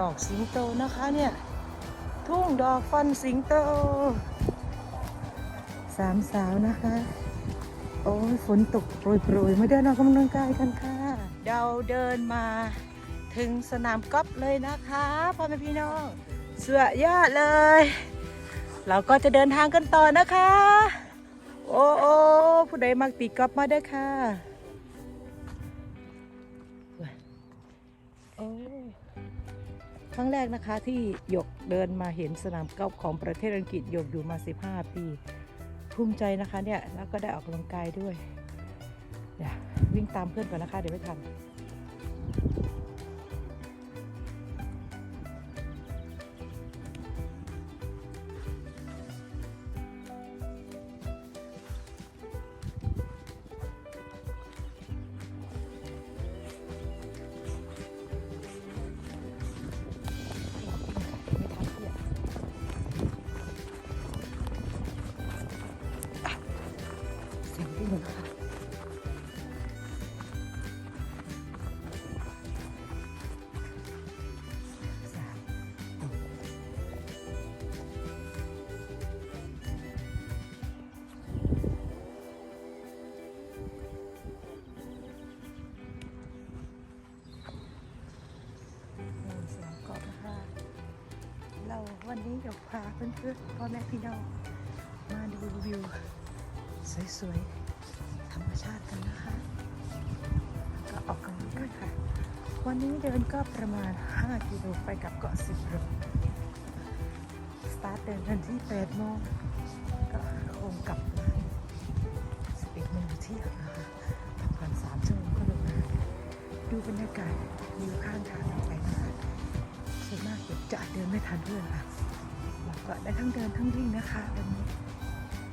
ดอกสิงโตนะคะเนี่ย ทุ่งดอกฟันสิงโต สามสาวนะคะ โอ้ยฝนตกโปรยๆมาเดินออกกำลังกายกันค่ะ เราเดินมาถึงสนามกอล์ฟเลยนะคะพ่อแม่พี่น้องเสือยอดเลย เราก็จะเดินทางกันต่อนะคะ โอ้โอ้ผู้ใดมักตีกอล์ฟมาเด้อค่ะ ครั้งแรกนะคะที่หยกเดินมาเห็นสนามกอล์ฟของประเทศอังกฤษหยกอยู่มา 15 ปีภูมิใจนะคะเนี่ยแล้วก็ได้ออกกำลังกายด้วยเดี๋ยววิ่งตามเพื่อนก่อนนะคะเดี๋ยวไม่ทัน ดี๋ยวพาเพื่อนๆพ่อแม่พี่น้องมาดูวิว สวยๆ ธรรมชาติกันนะคะ ก็ออกกำลังกายค่ะ วันนี้เดินก็ประมาณ 5 กิโลไปกับเกาะสิบโลสตาร์ทเดินกันที่8โมงก็คงกลับมา11โมงเที่ยงนะคะพักผ่อน3ชั่วโมงก็ลงมาดูบรรยากาศวิวข้างทางไปนะคะส่วนมากเด็กจะเดินไม่ทันเพื่อนค่ะ ก็ได้ทั้งเดินทั้งวิ่งนะคะวันนี้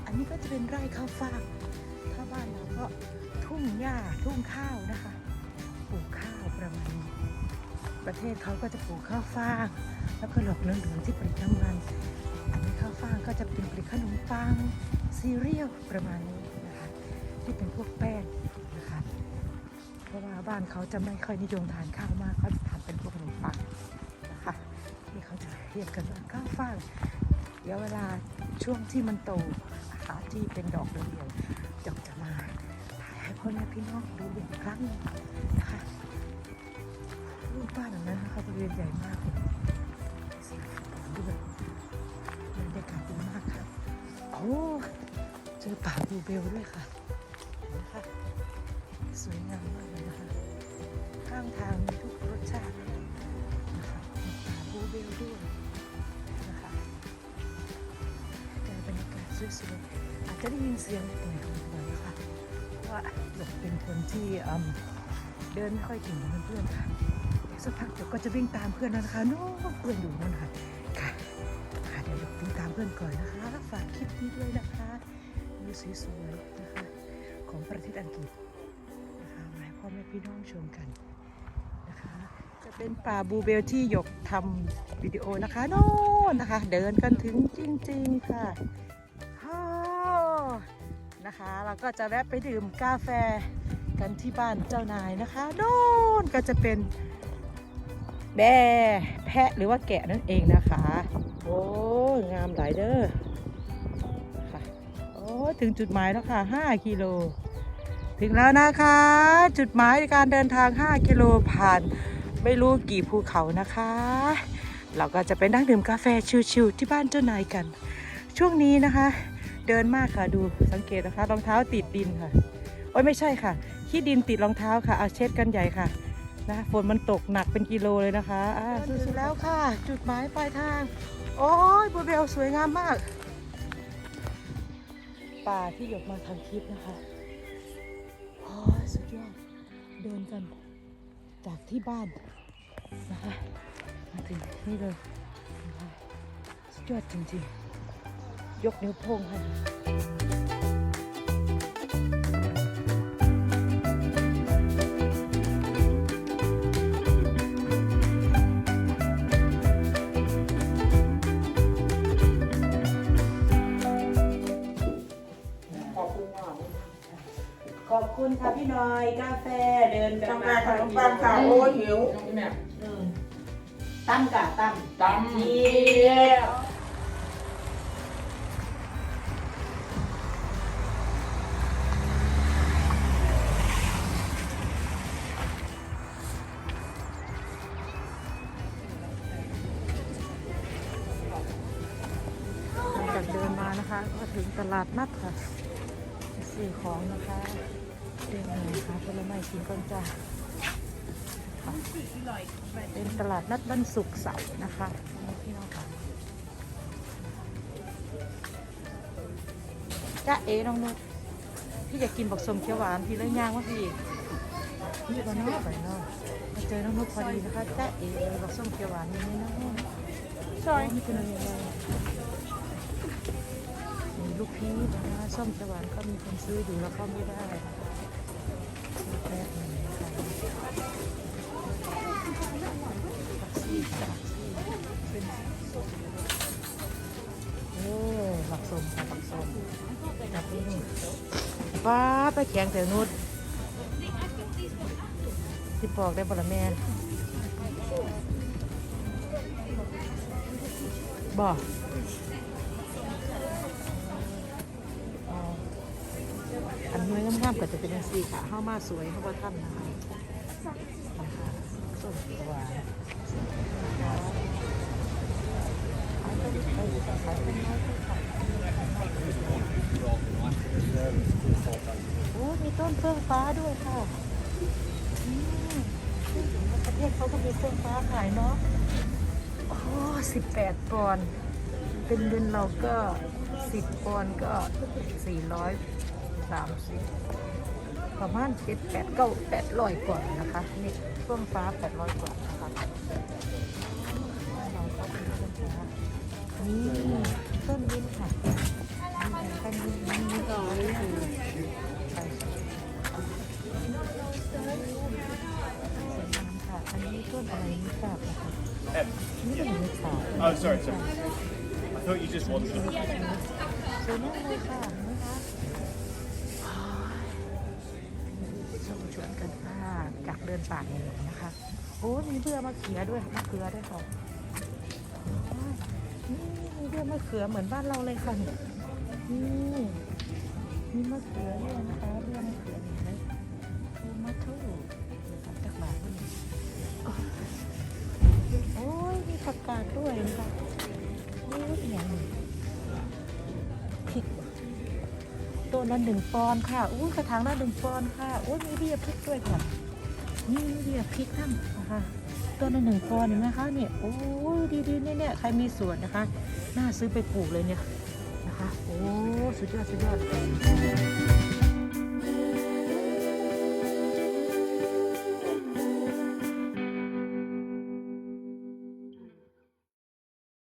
อันนี้ก็จะเป็นไร่ข้าวฟ่างถ้าบ้านเราก็ทุ่งหญ้าทุ่งข้าวนะคะปลูกข้าวประมาณนี้ ประเทศเขาก็จะปลูกข้าวฟ่าง แล้วก็หลอกเหลืองที่ผลิตน้ำมันอันนี้ข้าวฟ่างก็จะเป็นผลิตขนมปังซีเรียลประมาณนี้นะคะที่เป็นพวกแป้งนะคะ เพราะว่าบ้านเขาจะไม่ค่อยนิยมทานข้าวมากเขาจะทานเป็นพวกขนมปัง ที่เขาจะเรียกกันว่าข้าวฟ่างเดี๋ยวเวลาช่วงที่มันโตอาที่เป็นดอกเหลืองๆจกจะมาถ่ายให้พ่อแม่พี่น้องดูอีกครั้งนึงนะคะรูปบ้านหลังนั้นนะคะบริเวณใหญ่มากเลยสนามฟุตบอด้วยบรรยากาศดีมากค่ะโอ้เจอป่าบูเบลด้วยค่ะนะคะสวยงามมากเลยนะคะข้างทางมีทุกรสชาติ บูเบลด้วยนะคะแต่บรรยากาศสวยๆอาจจะได้ยินเสียงหน่อยๆหน่อยนะคะเพราะว่าหยกเป็นคนที่เดินไม่ค่อยถึงเหมือนเพื่อนๆค่ะเดี๋ยวสักพักหยกก็จะวิ่งตามเพื่อนนะคะโน้นเพื่อนอยู่นั่นค่ะค่ะเดี๋ยวหยกวิ่งตามเพื่อนก่อนนะคะฝากคลิปนี้ด้วยนะคะวิวสวยๆนะคะของประเทศอังกฤษนะคะมาให้พ่อแม่พี่น้องชมกัน จะเป็นป่าบูเบลที่หยกทำวิดีโอนะคะโน่นนะคะ เดินกันถึงจริงๆค่ะฮ่านะคะ เราก็จะแวะไปดื่มกาแฟกันที่บ้านเจ้านายนะคะโน่นก็จะเป็นแบะแพะหรือว่าแกะนั่นเองนะคะ โอ้งามหลายเด้อค่ะโอ้ถึงจุดหมายแล้วค่ะ 5 กิโล ถึงแล้วนะคะ จุดหมายในการเดินทาง 5 กิโลผ่าน ไม่รู้กี่ภูเขานะคะ เราก็จะไปนั่งดื่มกาแฟชิวๆที่บ้านเจ้านายกัน ช่วงนี้นะคะ เดินมากค่ะดูสังเกตนะคะรองเท้าติดดินค่ะโอ้ยไม่ใช่ค่ะขี้ดินติดรองเท้าค่ะเอาเช็ดกันใหญ่ค่ะนะฝนมันตกหนักเป็นกิโลเลยนะคะอ่าถึงแล้วค่ะ จุดหมายปลายทาง โอ้ยบัวเบลสวยงามมาก ป่าที่หยกมาทำคลิปนะคะโอ้ยสุดยอด เดินกัน จากที่บ้านนะคะมาถึงนี่เลยนะคะสุดยอดจริงๆ ยกนิ้วโป้งให้ คุณค่ะพี่หน้อยกาแฟเดินกันทำงานขนมปังค่ะโอ้ยหิวอืมตั้มกะตั้มตำเจีเจียยวหลังจากเดินมานะคะ ก็ถึงตลาดนัดค่ะซื้อของนะคะ เดินหน่อยค่ะผลไม้กินก่อนจ้าเป็นตลาดนัดวันศุกเสาร์นะคะพี่น้องค่ะจ้าเอ๋น้องนุชพี่อยากกินบักสมเขียวหวานพี่เลยย่างว่าพี่นี่ก็นอกไปเนาะมาเจอน้องนุชพอดีนะคะจ้าเอ๋บักสมเขียวหวานนี่นะใช่นี่เป็นยังไงมีลูกพีชนะคะส้มสวรรค์ก็มีคนซื้ออยู่แล้วก็ไม่ได้ แป๊บหนึงนะคะผักชีผักชีเออผักส้มค่ะผักส้มจับไปดูป้าไปแข่งแต่นุดที่ปอกได้บละแม่บ อันน้อยงามๆก็จะเป็นสีค่ะข้ามาสวยข้ามาท่านนะคะนะคะส้มหวานขายต้นต้นไม้ค่ะโอ้มีต้นเฟื่องฟ้าด้วยค่ะอืมประเทศเขาก็มีเฟื่องฟ้าขายเนาะโอ้สิบแปดปอนด์เป็นเงินเราก็สิบปอนด์ก็สี่ร้อย สามสิบประมาณเจ็ดแปดเก้าแปดร้อยกว่านะคะนี่เฟื่องฟ้าแปดร้อยกว่านะคะเราก็เป็นเฟื่องฟ้านี่ต้นยิ้มค่ะนี่ต้นยิ้มนี่ก็นี่คือไปสวยงามค่ะอันนี้ต้นอะไรไม่ทราบนะคะ Em. นี่เป็นเม็ดขาว Oh, sorry, sorry. I thought you just wanted them. สวยมากเลยค่ะ เดินป่าในหลวงนะคะ โอ้มีเบื่อมะเขือด้วยมะเขือด้วยค่ะนี่มีเบื่อมะเขือเหมือนบ้านเราเลยค่ะนี่มีมะเขือด้วยนะคะเบื่อมะเขือเห็นไหมโอ้มาทูนะคะจากบาทด้วยนี่โอ้ยมีผักกาดด้วยนะคะนี่เป็นอย่างหนึ่งพริกตัวละหนึ่งปอนค่ะ อู้กระถางละหนึ่งปอนค่ะอู้มีเบียพริกด้วยค่ะ นี่เรียร์พริกทั้งนะคะตัวละหนึ่งกอนเห็นไหมคะเนี่ยโอ้ยดีๆเนี่ยเนี่ยใครมีสวนนะคะ น่าซื้อไปปลูกเลยเนี่ยนะคะ โอ้ สุดยอด สุดยอด